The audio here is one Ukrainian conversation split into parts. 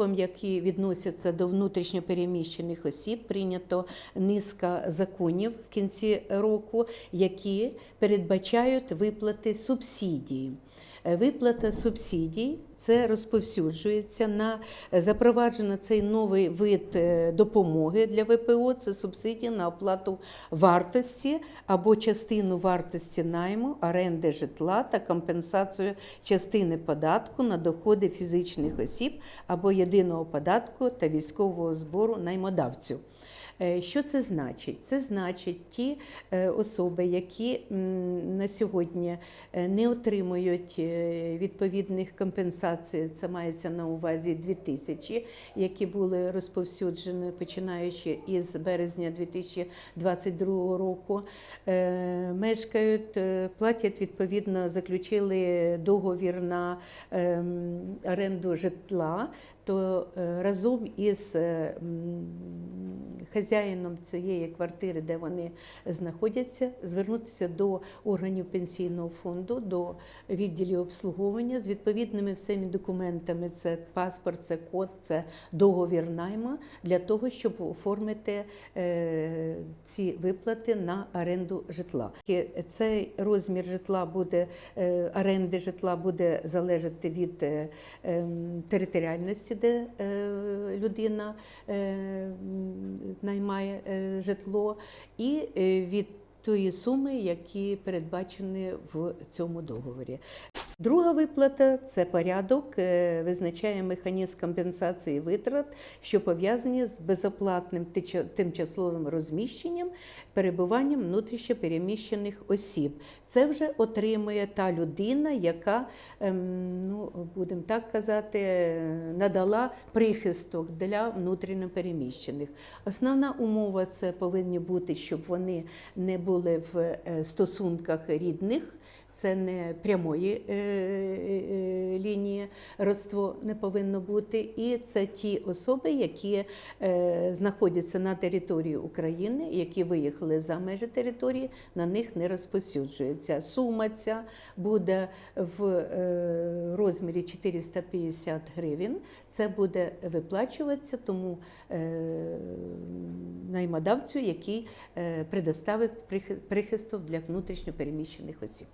особам, які відносяться до внутрішньопереміщених осіб, прийнято низка законів в кінці року, які передбачають виплати субсидії. Е, Виплата субсидій це розповсюджується на запроваджено цей новий вид е, допомоги для ВПО. Це субсидії на оплату вартості або частину вартості найму, оренди житла та компенсацію частини податку на доходи фізичних осіб або єдиного податку та військового збору наймодавцю. Е, Що це значить? Це значить ті е, особи, які на сьогодні е, не отримують відповідних компенсацій, це мається на увазі 2 тисячі, які були розповсюджені починаючи із березня 2022 року. Мешкають, платять відповідно, заключили договір на ем, оренду житла то разом із е, м, хазяїном цієї квартири, де вони знаходяться, звернутися до органів пенсійного фонду, до відділів обслуговування з відповідними всіми документами: це паспорт, це код, це договір найма для того, щоб оформити е, ці виплати на оренду житла. Цей розмір житла буде е, оренди житла буде залежати від е, ем, територіальності, де людина наймає е, житло, і е, від тої суми, які передбачені в цьому договорі. Друга виплата це порядок, е, визначає механізм компенсації витрат, що пов'язані з безоплатним тимчасовим розміщенням, перебуванням внутрішньопереміщених осіб. Це вже отримує та людина, яка, ем, ну, будемо так казати, надала прихисток для внутрішньопереміщених. Основна умова це повинні бути, щоб вони не були в е, стосунках рідних. Це не прямої е, е, лінії родство не повинно бути. І це ті особи, які е, знаходяться на території України, які виїхали за межі території, на них не розповсюджується. Сума ця буде в е, розмірі 450 гривень. Це буде виплачуватися тому е, наймодавцю, який е, предоставив прихи- прихисток для внутрішньопереміщених осіб.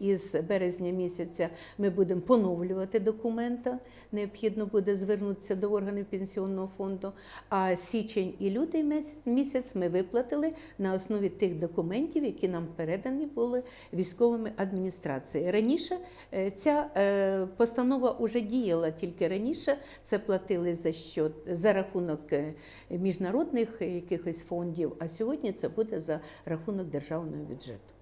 Із березня місяця ми будемо поновлювати документи. Необхідно буде звернутися до органів пенсіонного фонду. А січень і лютий місяць, місяць ми виплатили на основі тих документів, які нам передані були військовими адміністрацією. Раніше е, ця е, постанова вже діяла тільки раніше. Це платили за що за рахунок е, міжнародних якихось фондів. А сьогодні це буде за рахунок державного бюджету.